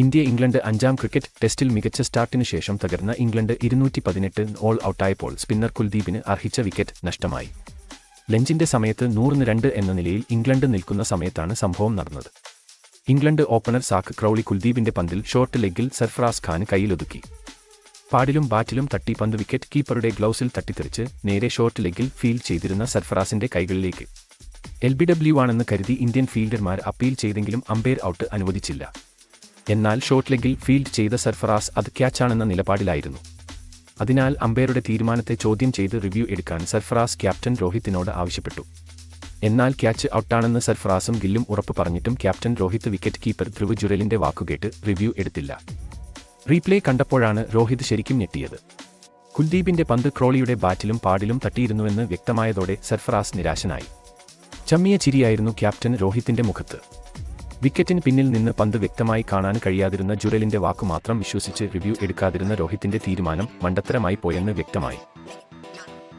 India England അഞ്ചാം cricket ടെസ്റ്റിൽ മികച്ച സ്റ്റാർട്ടിന് ശേഷം തകർന്ന ഇംഗ്ലണ്ട് ഇരുന്നൂറ്റി പതിനെട്ട് ഓൾ ഔട്ടായപ്പോൾ സ്പിന്നർ കുൽദീപിന് അർഹിച്ച വിക്കറ്റ് നഷ്ടമായി. ലഞ്ചിന്റെ സമയത്ത് നൂറിന് രണ്ട് എന്ന നിലയിൽ ഇംഗ്ലണ്ട് നിൽക്കുന്ന സമയത്താണ് സംഭവം നടന്നത്. ഇംഗ്ലണ്ട് ഓപ്പണർ സാക്ക് ക്രൗളി കുൽദീപിന്റെ പന്തിൽ ഷോർട്ട് ലെഗിൽ സർഫറാസ് ഖാൻ കയ്യിലൊതുക്കി. പാടിലും ബാറ്റിലും തട്ടി പന്ത് വിക്കറ്റ് കീപ്പറുടെ ഗ്ലൗസിൽ തട്ടിത്തെറിച്ച് നേരെ ഷോർട്ട് ലെഗിൽ ഫീൽഡ് ചെയ്തിരുന്ന സർഫറാസിന്റെ കൈകളിലേക്ക്. എൽ ബി ഡബ്ല്യു ആണെന്ന് കരുതി ഇന്ത്യൻ ഫീൽഡർമാർ അപ്പീൽ ചെയ്തെങ്കിലും അമ്പയർ ഔട്ട് അനുവദിച്ചില്ല. എന്നാൽ ഷോർട്ട് ലെഗിൽ ഫീൽഡ് ചെയ്ത സർഫറാസ് അത് ക്യാച്ചാണെന്ന നിലപാടിലായിരുന്നു. അതിനാൽ അമ്പയറുടെ തീരുമാനത്തെ ചോദ്യം ചെയ്ത് റിവ്യൂ എടുക്കാൻ സർഫറാസ് ക്യാപ്റ്റൻ രോഹിത്തിനോട് ആവശ്യപ്പെട്ടു. എന്നാൽ ക്യാച്ച് ഔട്ടാണെന്ന് സർഫറാസും ഗില്ലും ഉറപ്പ് പറഞ്ഞിട്ടും captain Rohit wicket keeper Dhruv ജുരലിന്റെ വാക്കുകേട്ട് റിവ്യൂ എടുത്തില്ല. റീപ്ലേ കണ്ടപ്പോഴാണ് രോഹിത് ശരിക്കും ഞെട്ടിയത്. കുൽദീപിന്റെ പന്ത് ക്രോളിയുടെ ബാറ്റിലും പാടിലും തട്ടിയിരുന്നുവെന്ന് വ്യക്തമായതോടെ സർഫറാസ് നിരാശനായി. ചമ്മിയ ചിരിയായിരുന്നു ക്യാപ്റ്റൻ രോഹിത്തിന്റെ മുഖത്ത്. വിക്കറ്റിന് പിന്നിൽ നിന്ന് പന്ത് വ്യക്തമായി കാണാൻ കഴിയാതിരുന്ന ജുരലിന്റെ വാക്കുമാത്രം വിശ്വസിച്ച് റിവ്യൂ എടുക്കാതിരുന്ന രോഹിത്തിന്റെ തീരുമാനം മണ്ടത്തരമായി പോയെന്ന് വ്യക്തമായി.